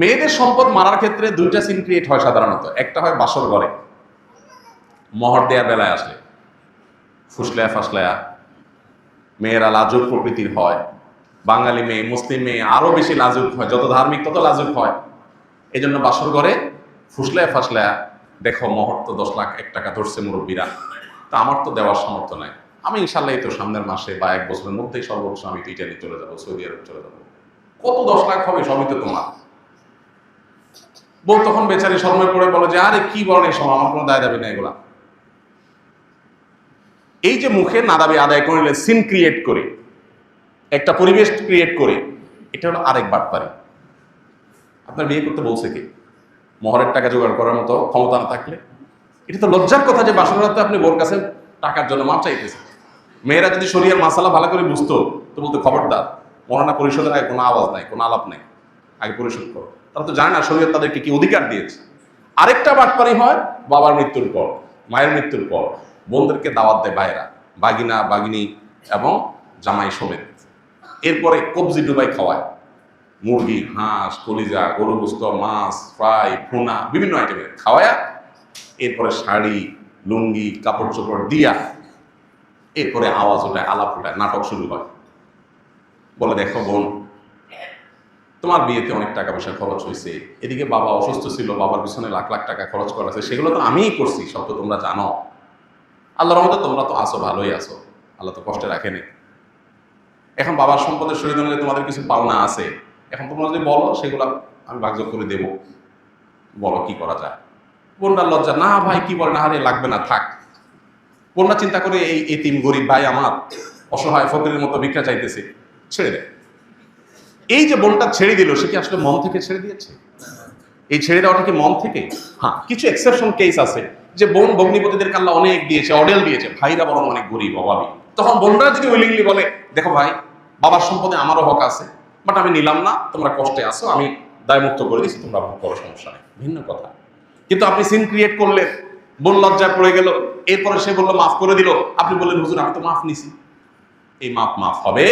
মেয়েদের সম্পদ মারার ক্ষেত্রে দুইটা সিন ক্রিয়েট হয় সাধারণত। একটা হয় বাসর ঘরে। মহর দেওয়ার বেলায় আসলে। ফুসলায়া ফাসলায়া। মেয়েরা লাজুক প্রকৃতির হয়। বাঙালি মেয়ে, মুসলিম মেয়ে আরও বেশি লাজুক হয়। যত ধার্মিক তত লাজুক হয়। এই জন্য বাসর ঘরে ফুসলায়া ফাসলায়া, দেখো মহর তো দশ লাখ এক টাকা ধরছে মুরব্বীরা। তা আমার তো দেওয়ার সামর্থ্য নাই। আমি ইনশাল্লাহ তো সামনের মাসে বা এক বছরের মধ্যেই সর্বোচ্চ আমি ইটালি চলে যাব সৌদি আরব চলে যাব। কত দশ লাখ হবে সবই তো তোমার। বউ তখন বেচারি শর্মে পড়ে বলে যে, আরে, কি বলেন এই সময় আমার কোনো দায় দাবি নেই এগুলা। এই যে মুখে নাদাবি আদায় করে নিলে সিন ক্রিয়েট করে, একটা পরিবেশ ক্রিয়েট করে, এটা হলো আরেক বাটপারি। আপনার বিয়ে করতে বলছে কি? মহরের টাকা জোগাড় করার মতো ক্ষমতা না থাকলে? এটা তো লজ্জার কথা যে বাসর রাতে আপনি বোর কাছে টাকার জন্য মাপ চাইতেছেন। মেয়েরা যদি শরীরের মাসালা ভালো করে বুঝতো, তো বলতো, খবরদার মরানা পরিশোধের আগে কোনো আওয়াজ নাই, কোনো আলাপ নাই। আগে পরিশোধ করো। তারা তো জানে না শরীর তাদেরকে কি অধিকার দিয়েছে। আরেকটা বাটপারি হয়, বাবার মৃত্যুর পর, মায়ের মৃত্যুর পর। বোনদেরকে দাওয়াত দেয় ভাইরা বাগিনা, বাগিনী এবং জামাই সমেত। এরপরে কবজি ডুবাই খাওয়ায়। মুরগি, হাঁস, কলিজা, গরু, গোস্ত, মাছ, ফ্রাই, ভুনা, বিভিন্ন আইটেমের খাওয়ায়া। এরপরে শাড়ি, লুঙ্গি, কাপড় চোপড় দিয়া এরপরে আওয়াজ ওঠায়, আলাপ ওঠায়, নাটক শুরু হয়। বলে, দেখো বোন তোমার বিয়েতে অনেক টাকা পয়সা খরচ হয়েছে। এদিকে বাবা অসুস্থ ছিল, বাবার পিছনে লাখ লাখ টাকা খরচ করা আছে, সেগুলো তো আমিই করছি, সব তো তোমরা জানো। আল্লাহ রহমতে তোমরা তো আসো ভালোই আসো আল্লাহ তো কষ্টে রাখেনি। এখন বাবার সম্পদের শহীদ অনুযায়ী তোমাদের কিছু পাওনা আছে। এখন তোমরা যদি বলো, সেগুলো আমি ভাগযোগ করে দেবো। বলো, কি করা যায়? বোনটার লজ্জা, না ভাই, কি বলে, না হারে লাগবে না, থাক। বোনরা চিন্তা করে, এই এই তিন গরিব ভাই আমার অসহায় ফকিরের মতো ভিক্ষা চাইতেছে। ছেড়ে দেয় এই যে বোনটা ছেড়ে দিল, সে কি আসলে মন থেকে ছেড়ে দিয়েছে? এই ছেড়ে দেওয়াটা কি মন থেকে? হ্যাঁ কিছু এক্সেপশন কেস আছে, যে বোন ভগ্নিপতিদের কাল্লা অনেক দিয়েছে, অডেল দিয়েছে, ভাইরা বরং অনেক গরিব, অভাবী। তখন বোনরা যদি উইলিংলি বলে, দেখো ভাই, বাবার সম্পদে আমারও হক আছে বাট আমি নিলাম না, তোমরা কষ্টে আসো আমি দায়মুক্ত করে দিচ্ছি তোমরা করো, সমস্যা নেই। ভিন্ন কথা। কিন্তু আপনি সিন ক্রিয়েট করলেন, বোন লজ্জায় পড়ে গেল, এরপরে সে বলল, মাফ করে দিল। আপনি বললেন, হুজুর, আমি তো মাফ নিছি। এই মাফ মাফ হবে